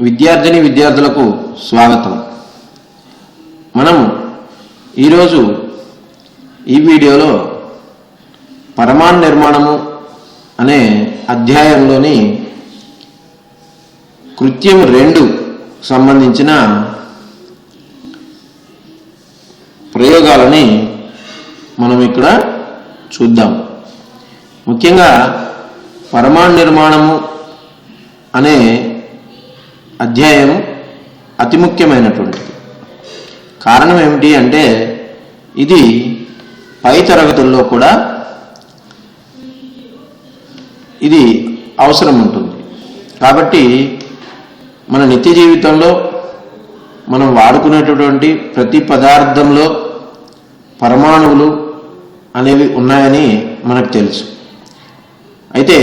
విద్యార్థిని విద్యార్థులకు స్వాగతం. మనం ఈరోజు ఈ వీడియోలో పరమాణు నిర్మాణము అనే అధ్యాయంలోని కృత్యం రెండు సంబంధించిన ప్రయోగాలని మనం ఇక్కడ చూద్దాం. ముఖ్యంగా పరమాణు నిర్మాణము అనే అధ్యాయం అతి ముఖ్యమైనటువంటిది. కారణం ఏమిటి అంటే ఇది పై తరగతుల్లో కూడా ఇది అవసరం ఉంటుంది. కాబట్టి మన నిత్య జీవితంలో మనం వాడుకునేటటువంటి ప్రతి పదార్థంలో పరమాణువులు అనేవి ఉన్నాయని మనకు తెలుసు. అయితే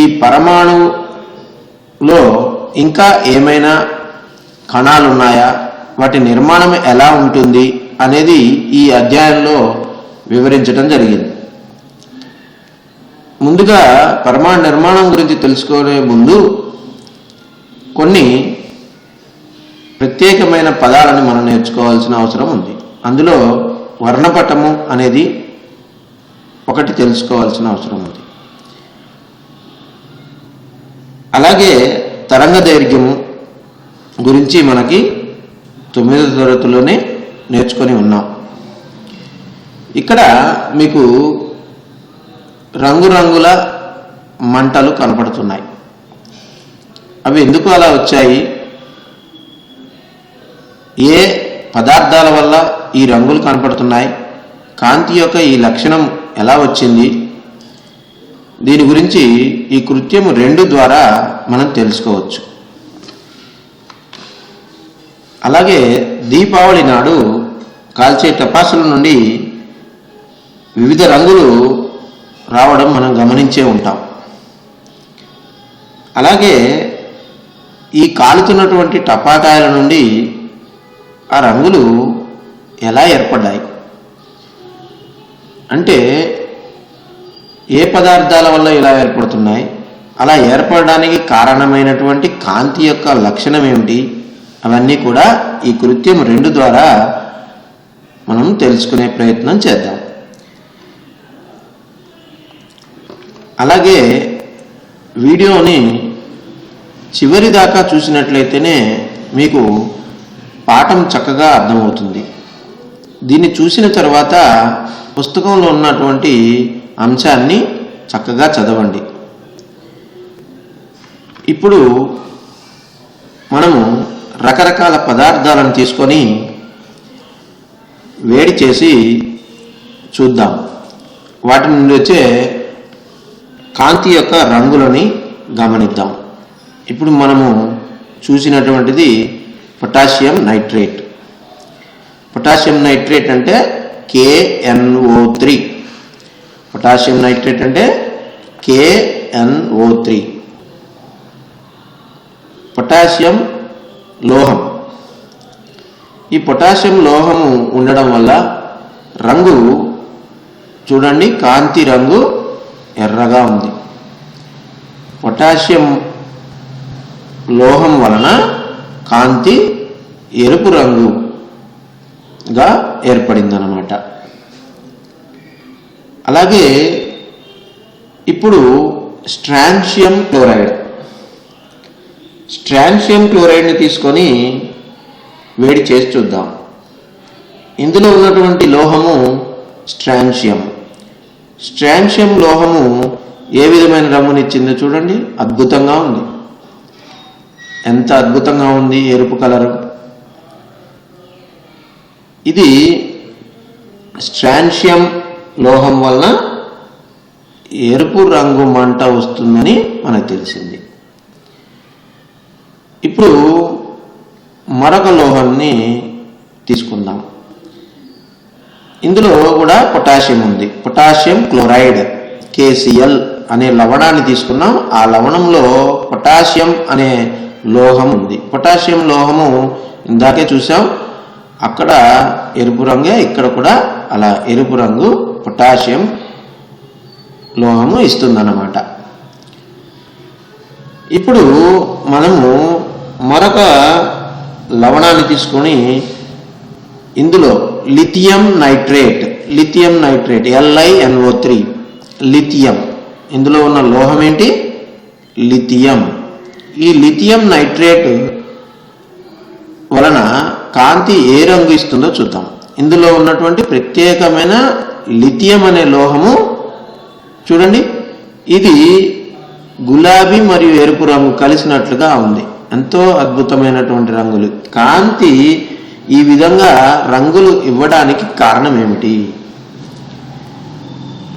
ఈ పరమాణువులో ఇంకా ఏమైనా కణాలు ఉన్నాయా వాటి నిర్మాణం ఎలా ఉంటుంది అనేది ఈ అధ్యాయంలో వివరించడం జరిగింది. ముందుగా పరమాణు నిర్మాణం గురించి తెలుసుకునే ముందు కొన్ని ప్రత్యేకమైన పదాలను మనం నేర్చుకోవాల్సిన అవసరం ఉంది. అందులో వర్ణపటము అనేది ఒకటి తెలుసుకోవాల్సిన అవసరం ఉంది. అలాగే తరంగ దైర్ఘ్యము గురించి మనకి తొమ్మిదో తరగతిలోనే నేర్చుకొని ఉన్నాం. ఇక్కడ మీకు రంగురంగుల మంటలు కనపడుతున్నాయి. అవి ఎందుకు అలా వచ్చాయి? ఏ పదార్థాల వల్ల ఈ రంగులు కనపడుతున్నాయి? కాంతి యొక్క ఈ లక్షణం ఎలా వచ్చింది? దీని గురించి ఈ కృత్యము రెండు ద్వారా మనం తెలుసుకోవచ్చు. అలాగే దీపావళి నాడు కాల్చే టపాసుల నుండి వివిధ రంగులు రావడం మనం గమనించే ఉంటాం. అలాగే ఈ కాలుతున్నటువంటి టపాకాయల నుండి ఆ రంగులు ఎలా ఏర్పడ్డాయి? అంటే ఏ పదార్థాల వల్ల ఇలా ఏర్పడుతున్నాయి? అలా ఏర్పడడానికి కారణమైనటువంటి కాంతి యొక్క లక్షణం ఏమిటి? అవన్నీ కూడా ఈ కృత్యం రెండు ద్వారా మనం తెలుసుకునే ప్రయత్నం చేద్దాం. అలాగే వీడియోని చివరి దాకా చూసినట్లయితేనే మీకు పాఠం చక్కగా అర్థమవుతుంది. దీన్ని చూసిన తర్వాత పుస్తకంలో ఉన్నటువంటి అంశాన్ని చక్కగా చదవండి. ఇప్పుడు మనము రకరకాల పదార్థాలను తీసుకొని వేడి చేసి చూద్దాం. వాటి నుండి వచ్చే కాంతి యొక్క రంగులని గమనిద్దాం. ఇప్పుడు మనము చూసినటువంటిది పొటాషియం నైట్రేట్. పొటాషియం నైట్రేట్ అంటే కేఎన్ఓ త్రీ. పొటాషియం నైట్రేట్ అంటే కేఎన్ఓ త్రీ పొటాషియం లోహం. ఈ పొటాషియం లోహము ఉండడం వల్ల రంగు చూడండి కాంతి రంగు ఎర్రగా ఉంది. పొటాషియం లోహం వలన కాంతి ఎరుపు రంగుగా ఏర్పడిందనమాట అలాగే ఇప్పుడు స్ట్రాన్షియం క్లోరైడ్. స్ట్రాన్షియం క్లోరైడ్ని తీసుకొని వేడి చేసి చూద్దాం. ఇందులో ఉన్నటువంటి లోహము స్ట్రాన్షియం స్ట్రాన్షియం లోహము ఏ విధమైన రంగునిచ్చిందో చూడండి. అద్భుతంగా ఉంది. ఎంత అద్భుతంగా ఉంది ఎరుపు కలరు. ఇది స్ట్రాన్షియం లోహం వలన ఎరుపు రంగు మంట వస్తుందని మనకు తెలిసింది. ఇప్పుడు మరొక లోహాన్ని తీసుకుందాం. ఇందులో కూడా పొటాషియం ఉంది. పొటాషియం క్లోరైడ్ కేసిఎల్ అనే లవణాన్ని తీసుకున్నాం. ఆ లవణంలో పొటాషియం అనే లోహం ఉంది. పొటాషియం లోహము ఇందాకే చూసాం అక్కడ ఎరుపు రంగే ఇక్కడ కూడా అలా ఎరుపు రంగు పొటాషియం లోహము ఇస్తుందన్నమాట. ఇప్పుడు మనము మరొక లవణాన్ని తీసుకొని ఇందులో lithium nitrate lithium nitrate LINO three lithium. ఇందులో ఉన్న లోహం ఏంటి? లిథియం. ఈ లిథియం నైట్రేట్ వలన కాంతి ఏ రంగు ఇస్తుందో చూద్దాం. ఇందులో ఉన్నటువంటి ప్రత్యేకమైన లిథియం అనే లోహము చూడండి ఇది గులాబీ మరియు ఎరుపు రంగు కలిసినట్లుగా ఉంది. ఎంతో అద్భుతమైనటువంటి రంగులు. కాంతి ఈ విధంగా రంగులు ఇవ్వడానికి కారణం ఏమిటి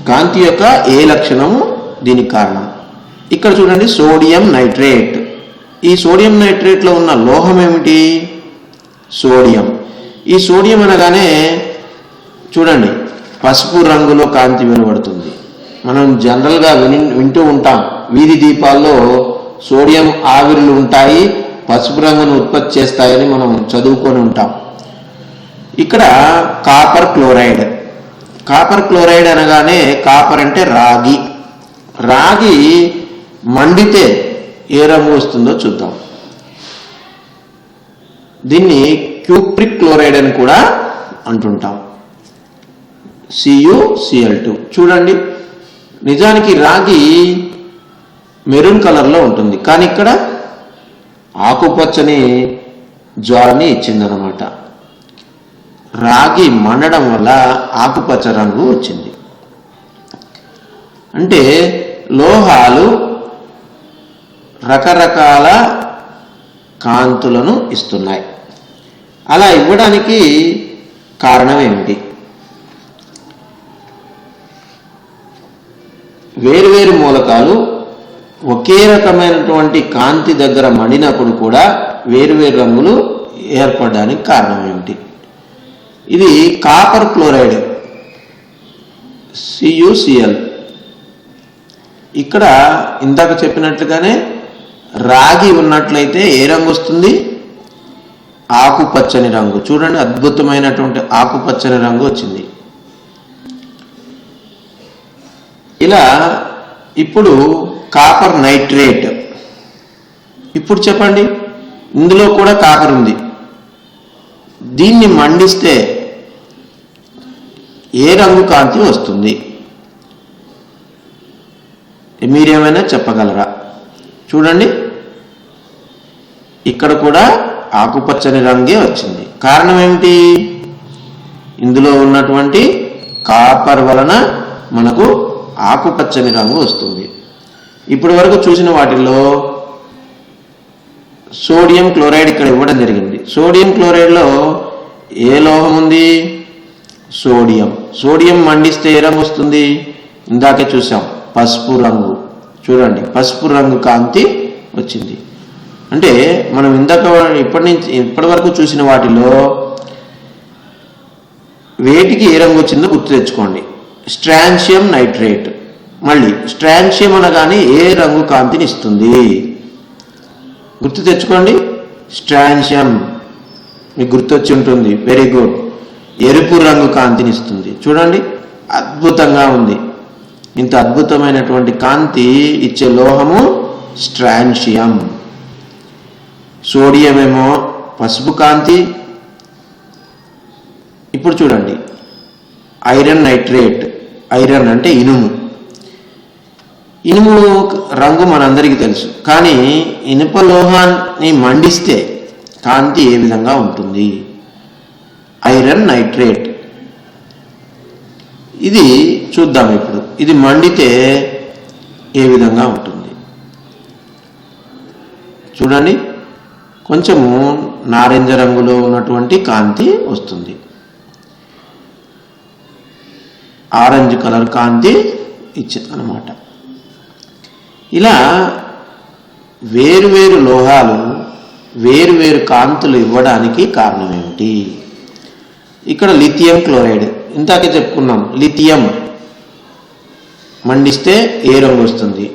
కాంతి యొక్క ఏ లక్షణము? దీనికి కారణం. ఇక్కడ చూడండి సోడియం నైట్రేట్. ఈ సోడియం నైట్రేట్లో ఉన్న లోహం ఏమిటి సోడియం. ఈ సోడియం అనగానే చూడండి పసుపు రంగులో కాంతి వెలువడుతుంది మనం జనరల్గా విని వింటూ ఉంటాం. వీధి దీపాల్లో సోడియం ఆవిర్లు ఉంటాయి పసుపు రంగును ఉత్పత్తి చేస్తాయని మనం చదువుకొని ఉంటాం. ఇక్కడ కాపర్ క్లోరైడ్. కాపర్ క్లోరైడ్ అనగానే కాపర్ అంటే రాగి. రాగి మండితే ఏ రంగు వస్తుందో చూద్దాం. దీన్ని క్యూప్రిక్ క్లోరైడ్ అని కూడా అంటుంటాం. సియుసిఎల్ టూ చూడండి. నిజానికి రాగి మెరూన్ కలర్లో ఉంటుంది. కానీ ఇక్కడ ఆకుపచ్చని జ్వాలని ఇచ్చిందనమాట. రాగి మండడం వల్ల ఆకుపచ్చ రంగు వచ్చింది. అంటే లోహాలు రకరకాల కాంతులను ఇస్తున్నాయి. అలా ఇవ్వడానికి కారణం ఏమిటి? వేరువేరు మూలకాలు ఒకే రకమైనటువంటి కాంతి దగ్గర మండినప్పుడు కూడా వేరువేరు రంగులు ఏర్పడడానికి కారణం ఏమిటి? ఇది కాపర్ క్లోరైడ్ సియుసిఎల్ ఇక్కడ ఇందాక చెప్పినట్లుగానే రాగి ఉన్నట్లయితే ఏ రంగు వస్తుంది? ఆకుపచ్చని రంగు. చూడండి అద్భుతమైనటువంటి ఆకుపచ్చని రంగు వచ్చింది. ఇలా ఇప్పుడు కాపర్ నైట్రేట్ ఇప్పుడు చెప్పండి ఇందులో కూడా కాపర్ ఉంది. దీన్ని మండిస్తే ఏ రంగు కాంతి వస్తుంది? మీరేమైనా చెప్పగలరా? చూడండి. ఇక్కడ కూడా ఆకుపచ్చని రంగే వచ్చింది. కారణం ఏమిటి? ఇందులో ఉన్నటువంటి కాపర్ వలన మనకు ఆకుపచ్చని రంగు వస్తుంది. ఇప్పటి వరకు చూసిన వాటిల్లో సోడియం క్లోరైడ్ ఇక్కడ ఇవ్వడం జరిగింది. సోడియం క్లోరైడ్లో ఏ లోహం ఉంది? సోడియం. సోడియం మండిస్తే ఏ రంగు వస్తుంది? ఇందాకే చూసాం పసుపు రంగు. చూడండి పసుపు రంగు కాంతి వచ్చింది. అంటే మనం ఇందాక ఇప్పటి నుంచి ఇప్పటి వరకు చూసిన వాటిలో వేటికి ఏ రంగు వచ్చిందో గుర్తు తెచ్చుకోండి. Strontium nitrate. మళ్ళీ స్ట్రాన్షియం అనగానే ఏ రంగు కాంతిని ఇస్తుంది? గుర్తు తెచ్చుకోండి. స్ట్రాన్షియం మీకు గుర్తొచ్చి ఉంటుంది. వెరీ గుడ్ ఎరుపు రంగు కాంతిని ఇస్తుంది. చూడండి. అద్భుతంగా ఉంది. ఇంత అద్భుతమైనటువంటి కాంతి ఇచ్చే లోహము స్ట్రాన్షియం సోడియం ఏమో పసుపు కాంతి. ఇప్పుడు చూడండి. Iron nitrate. ఐరన్ అంటే ఇనుము. ఇనుము రంగు మనందరికీ తెలుసు. కానీ ఇనుప లోహాన్ని మండిస్తే కాంతి ఏ విధంగా ఉంటుంది? Iron nitrate. ఇది చూద్దాం ఇప్పుడు. ఇది మండితే ఏ విధంగా ఉంటుంది? చూడండి. కొంచెము నారింజ రంగులో ఉన్నటువంటి కాంతి వస్తుంది. ఆరెంజ్ కలర్ కాంతి ఇచ్చింది అనమాట ఇలా వేరువేరు లోహాలు వేరువేరు కాంతులు ఇవ్వడానికి కారణం ఏమిటి ఇక్కడ లిథియం క్లోరైడ్. ఇందాక చెప్పుకున్నాం లిథియం మండిస్తే ఏ రంగు వస్తుంది?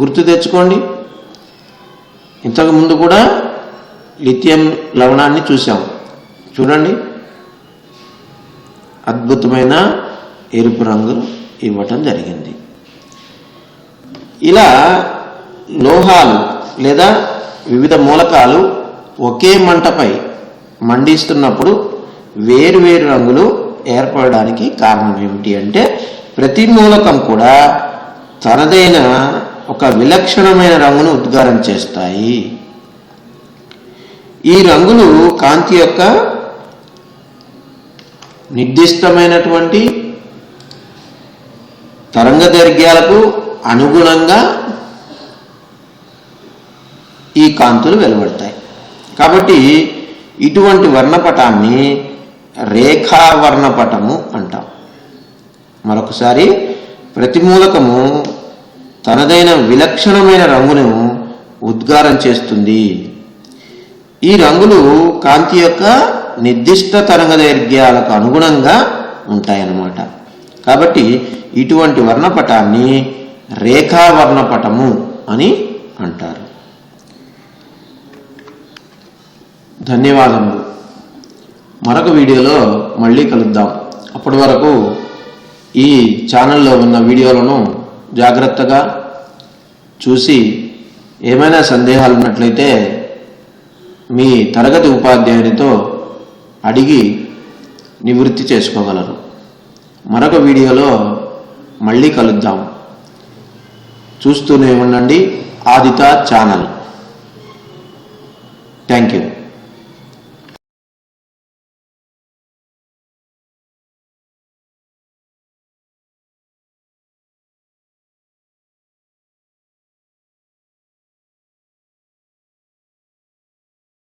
గుర్తు తెచ్చుకోండి. ఇంతకుముందు కూడా లిథియం లవణాన్ని చూసాం చూడండి. అద్భుతమైన ఎరుపు రంగు ఇవ్వటం జరిగింది. ఇలా లోహాలు లేదా వివిధ మూలకాలు ఒకే మంటపై మండిస్తున్నప్పుడు వేరు వేరు రంగులు ఏర్పడడానికి కారణం ఏమిటి అంటే ప్రతి మూలకం కూడా తనదైన ఒక విలక్షణమైన రంగును ఉద్గారం చేస్తాయి. ఈ రంగులు కాంతి యొక్క నిర్దిష్టమైనటువంటి తరంగ దైర్ఘ్యాలకు అనుగుణంగా ఈ కాంతులు వెలువడతాయి. కాబట్టి ఇటువంటి వర్ణపటాన్ని రేఖా వర్ణపటము అంటాం. మరొకసారి ప్రతి మూలకము తనదైన విలక్షణమైన రంగును ఉద్గారం చేస్తుంది. ఈ రంగులు కాంతి యొక్క నిర్దిష్ట తరంగ దైర్ఘ్యాలకు అనుగుణంగా ఉంటాయన్నమాట. కాబట్టి ఇటువంటి వర్ణపటాన్ని రేఖా వర్ణపటము అని అంటారు. ధన్యవాదములు. మరొక వీడియోలో మళ్ళీ కలుద్దాం. అప్పటి వరకు ఈ ఛానల్లో ఉన్న వీడియోలను జాగ్రత్తగా చూసి ఏమైనా సందేహాలు ఉన్నట్లయితే మీ తరగతి ఉపాధ్యాయునితో అడిగి నివృత్తి చేసుకోగలరు. మరొక వీడియోలో మళ్ళీ కలుద్దాం. చూస్తూనే ఉండండి ఆదిత ఛానల్. Thank you